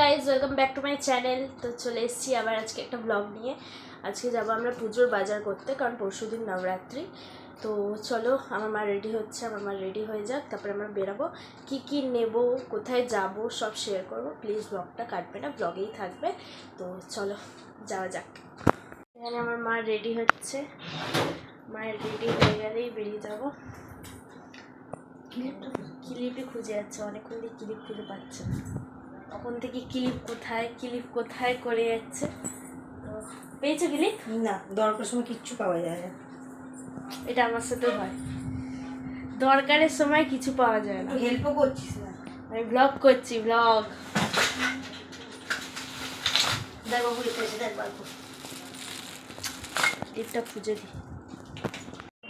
Welcome back to my channel তো চলে এসেছি আবার আজকে একটা ব্লগ নিয়ে। আজকে যাব আমরা পুজোর বাজার করতে, কারণ পরশু দিন নবরাত্রি। তো চলো, আমার মা রেডি হচ্ছে, আমার মা রেডি হয়ে যাক, তারপরে আমরা বেরাবো। কি কি নেব, কোথায় যাব, সব শেয়ার করব। প্লিজ ব্লগটা কাটবে না ব্লগেই থাকবে। তো চলো, যাওয়া যাক। এখানে আমার মা রেডি হচ্ছে। মায়ের রেডি হয়ে গেলেই বেরিয়ে যাব। ক্লিপই খুঁজে যাচ্ছে, অনেকক্ষণ দিয়ে ক্লিপ খুঁজে পাচ্ছে না। তখন থেকে ক্লিপ কোথায় ক্লিপ কোথায় করে যাচ্ছে? তো পেয়েছ ক্লিপ? না দরকার সময় কিচ্ছু পাওয়া যায় না। এটা আমার সাথে হয়। দরকারের সময় কিছু পাওয়া যায় না। হেল্পও করছিস না। আমি ব্লগ করছি ব্লগ দেখ ক্লিপটা খুঁজে দিই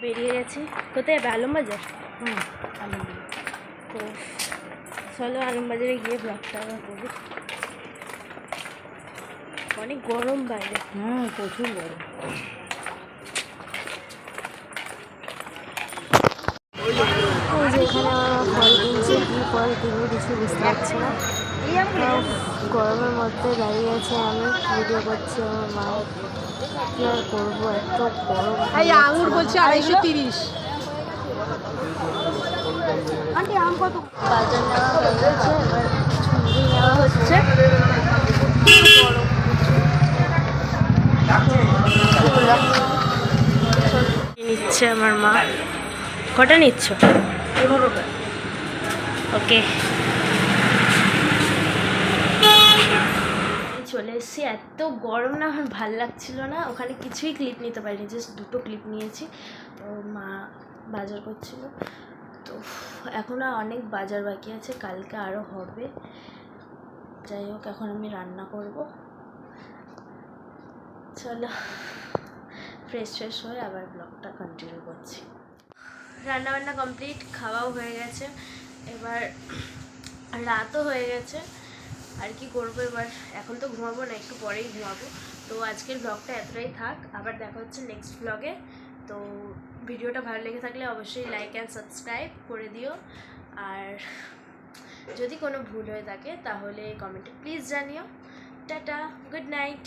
বেরিয়ে গেছি। কোথায়? যাবে আলমবাজার হুম তো চলো আলমবাজারে গিয়ে ব্লগটা আবার করব। অনেক গরম বাইরে। হুম প্রচুর গরম। ওই যে এখানে আমার ফল কিনছে কি ফল কিনবো কিছু বুঝতে পারছি না। গরমের মধ্যে দাঁড়িয়ে আছে আমি ভিডিও করছি আমার মা। কি আর করব এত গরম আঙুর বলছে আড়াইশো তিরিশ। আন্টি, আম কত? বাজার নেওয়া হয়ে গেছে এবার ঝুড়ি নেওয়া হচ্ছে নিচ্ছে আমার মা। কটা নিচ্ছ? ওকে। চলে এসেছি। এত গরম না, আমার ভালো লাগছিল না। ওখানে কিছুই ক্লিপ নিতে পারিনি জাস্ট দুটো ক্লিপ নিয়েছি। তো মা বাজার করছিল। এখনও অনেক বাজার বাকি আছে, কালকে আরও হবে। যাই হোক, এখন আমি রান্না করব। চলো ফ্রেশ ফ্রেশ হয়ে আবার ব্লগটা কন্টিনিউ করছি। রান্না বান্না কমপ্লিট খাওয়াও হয়ে গেছে। এবার রাতও হয়ে গেছে। আর কি করব এবার? এখন তো ঘুমাবো না, একটু পরেই ঘুমাবো। তো আজকের ব্লগটা এতটাই থাক। আবার দেখা হচ্ছে নেক্সট ব্লগে তো ভিডিওটা ভালো লেগে থাকলে অবশ্যই লাইক অ্যান্ড সাবস্ক্রাইব করে দিও। আর যদি কোনো ভুল হয়ে থাকে তাহলে কমেন্টে প্লিজ জানিও। Tata good night